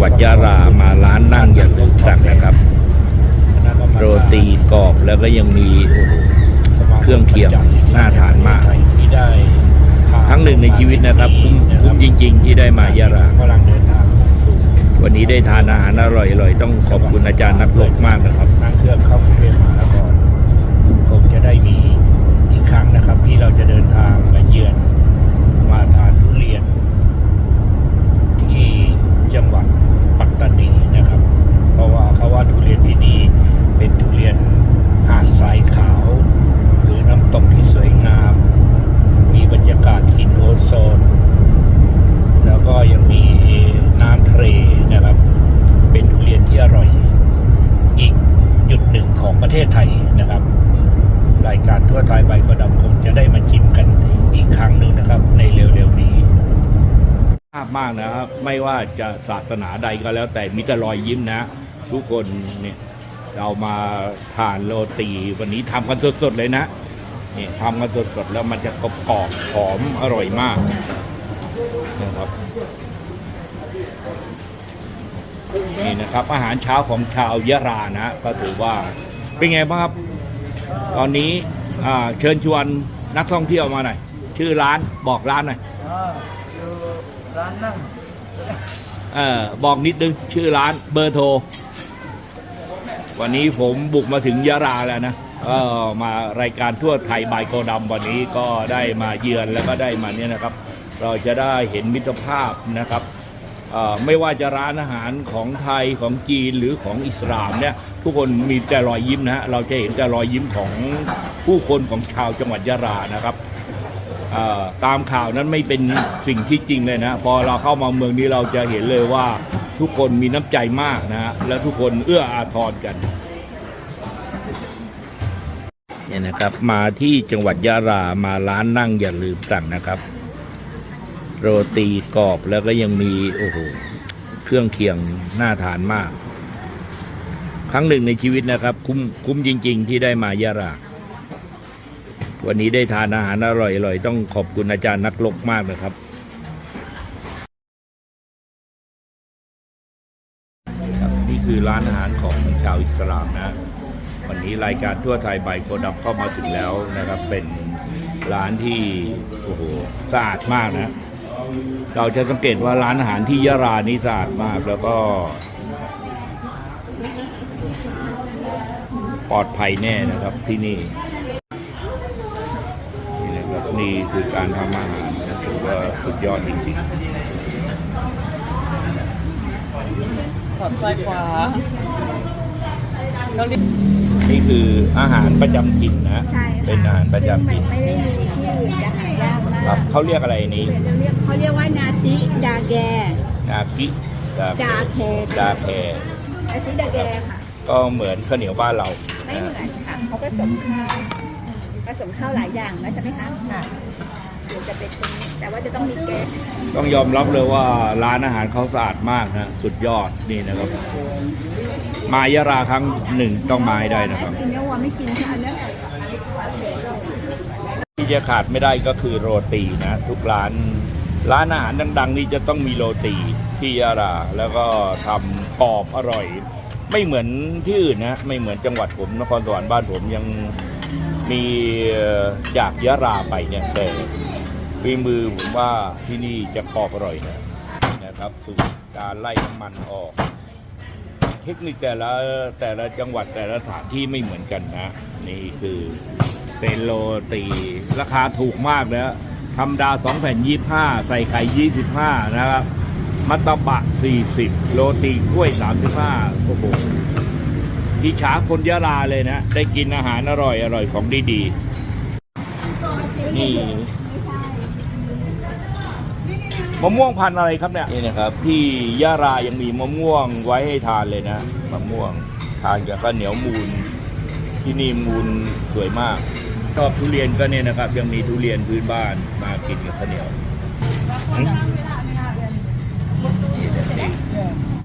ังหวัดยะลามาร้านนั่งอย่างลืมสั่งนะครับ โรตีกรอบแล้วก็ยังมีเครื่องเคียงน่าทานมากครั้งหนึ่งในชีวิตนะครับคุ้มคุ้มจริง ๆ ที่ได้มายะลาลังเดินทาวันนี้ได้ทานอาหารอร่อยๆต้องขอบคุณอาจารย์นักรบมากนะครับนั่งเครื่องเข้ากรุงเทพมหานครคงจะได้มีอีกครั้งนะครับ ที่เราจะเดินทางมาเยือนมาทานทุเรียน ที่จังหวัดปัตตานีนะครับ เพราะว่าเขาว่าทุเรียนที่นี่เป็นทุเรียนหาดทรายขาว หรือน้ำตกที่สวยงาม มีบรรยากาศหินโอโซน แล้วก็ยังมีน้ำทะเลนะครับ เป็นทุเรียนที่อร่อย อีกจุดหนึ่งของ ประเทศไทยนะครับ รายการทั่วไทยใบกระดำคงจะได้มาชิมกันอีกครั้งหนึ่งนะครับ ในเร็วๆนี้ภาพมากนะครับ ไม่ว่าจะศาสนาใดก็แล้ว แต่มีแต่รอยยิ้มนะ ทุกคนเนี่ยเรามาทานโรตีวันนี้ทำกันสดๆเลยนะเนี่ยทำกันสดๆแล้วมันจะกรอบหอมอร่อยมากนะครับนี่นะครับอาหารเช้าของชาวยะรานะก็ถือว่า เป็นไงบ้างครับ ตอนนี้อ่าเชิญชวนนักท่องเที่ยวมาหน่อยชื่อร้านบอกร้านหน่อยอ่าอยู่ร้านนั่งเออบอกนิดนึงชื่อร้านเบอร์โทร วันนี้ผมบุกมาถึงยะลาแล้วนะก็มารายการทั่วไทยบายโกดำวันนี้ก็ได้มาเยือนแล้วก็ได้มาเนี่ยนะครับ เราจะได้เห็นมิตรภาพนะครับเอ่อไม่ว่าจะร้านอาหารของไทยของจีนหรือของอิสลามเนี่ย ทุกคนมีแต่รอยยิ้มนะฮะเราจะเห็นแต่รอยยิ้มของผู้คนของชาวจังหวัดยะลานะครับตามข่าวนั้นไม่เป็นสิ่งที่จริงเลยนะ พอเราเข้ามาเมืองนี้เราจะเห็นเลยว่าทุกคนมีน้ำใจมากนะฮะและทุกคนเอื้ออาทรกันเนี่ยนะครับมาที่จังหวัดยะลามาร้านนั่งอย่าลืมสั่งนะครับ โรตีกรอบแล้วก็ยังมีโอ้โหเครื่องเคียงน่าทานมาก ครั้งหนึ่งในชีวิตนะครับ คุ้มคุ้มจริง ๆ ที่ได้มายะลาวันนี้ได้ทานอาหารอร่อยๆต้องขอบคุณอาจารย์นักลกมากนะครับ นี่คือร้านอาหารของชาวอิสลามนะ วันนี้รายการทั่วไทยใบโคดับเข้ามาถึงแล้วนะครับ เป็นร้านที่โอ้โหสะอาดมากนะ เราจะสังเกตว่าร้านอาหารที่ยะลานี่สะอาดมากแล้วก็ ปลอดภัยแน่นะครับที่นี่นี่นะครับนี่คือการทำอาหารนะถือว่าสุดยอดจริงสอดซ้ายขวาเราเรียกๆนี่คืออาหารประจำถิ่นนะใช่ค่ะเป็นอาหารประจำถิ่นซึ่งมันไม่ได้มีที่อื่นจะหายากมากครับเขาเรียกอะไรนี้เดี๋ยวจะเรียกเขาเรียกว่านาซิดาแกนากิดาดาแคดาแพนาซิดาแกค่ะ ก็เหมือนข้าวเหนียวบ้านเราไม่เหมือนค่ะเขาผสมข้าวผสมข้าวหลายอย่างนะใช่ไหมคะค่ะเดี๋ยวจะเป็นตรงนี้แต่ว่าจะต้องมีแกงต้องยอมรับเลยว่าร้านอาหารเขาสะอาดมากนะสุดยอดนี่นะครับ มายะราครั้งหนึ่งต้องมาให้ได้นะครับกินเนื้อวัวไม่กินค่ะอันเนี้ยที่จะขาดไม่ได้ก็คือโรตีนะทุกร้านร้านอาหารดัง ๆ นี่จะต้องมีโรตีที่ยะลาแล้วก็ทำกรอบอร่อย ไม่เหมือนที่อื่นนะไม่เหมือนจังหวัดผมนครสวรรค์บ้านผมยังมีจากยะลาไปเนี่ยแต่ฝีมือผมว่าที่นี่จะกรอบอร่อยนะนะครับสูตรการไล่น้ำมันออก เทคนิคแต่ละแต่ละจังหวัดแต่ละสถานที่ไม่เหมือนกันนะ นี่คือเป็นโรตีราคาถูกมากนะธรรมดาสองแผ่นยี่ห้าใส่ไข่ยี่สิบห้านะครับ มัตตบะสี่สิบโรตีกล้วยสามสิบห้าโอ้โหอิจฉาคนยะลาเลยนะ ได้กินอาหารอร่อยอร่อยของดีๆ นี่มะม่วงพันธุ์อะไรครับเนี่ย นี่นะครับที่ยะรายังมีมะม่วงไว้ให้ทานเลยนะมะม่วงทานกับข้าวเหนียวมูล ที่นี่มูลสวยมากชอบทุเรียนก็เนี่ยนะครับ ยังมีทุเรียนพื้นบ้านมากินกับข้าวเหนียว หึนี่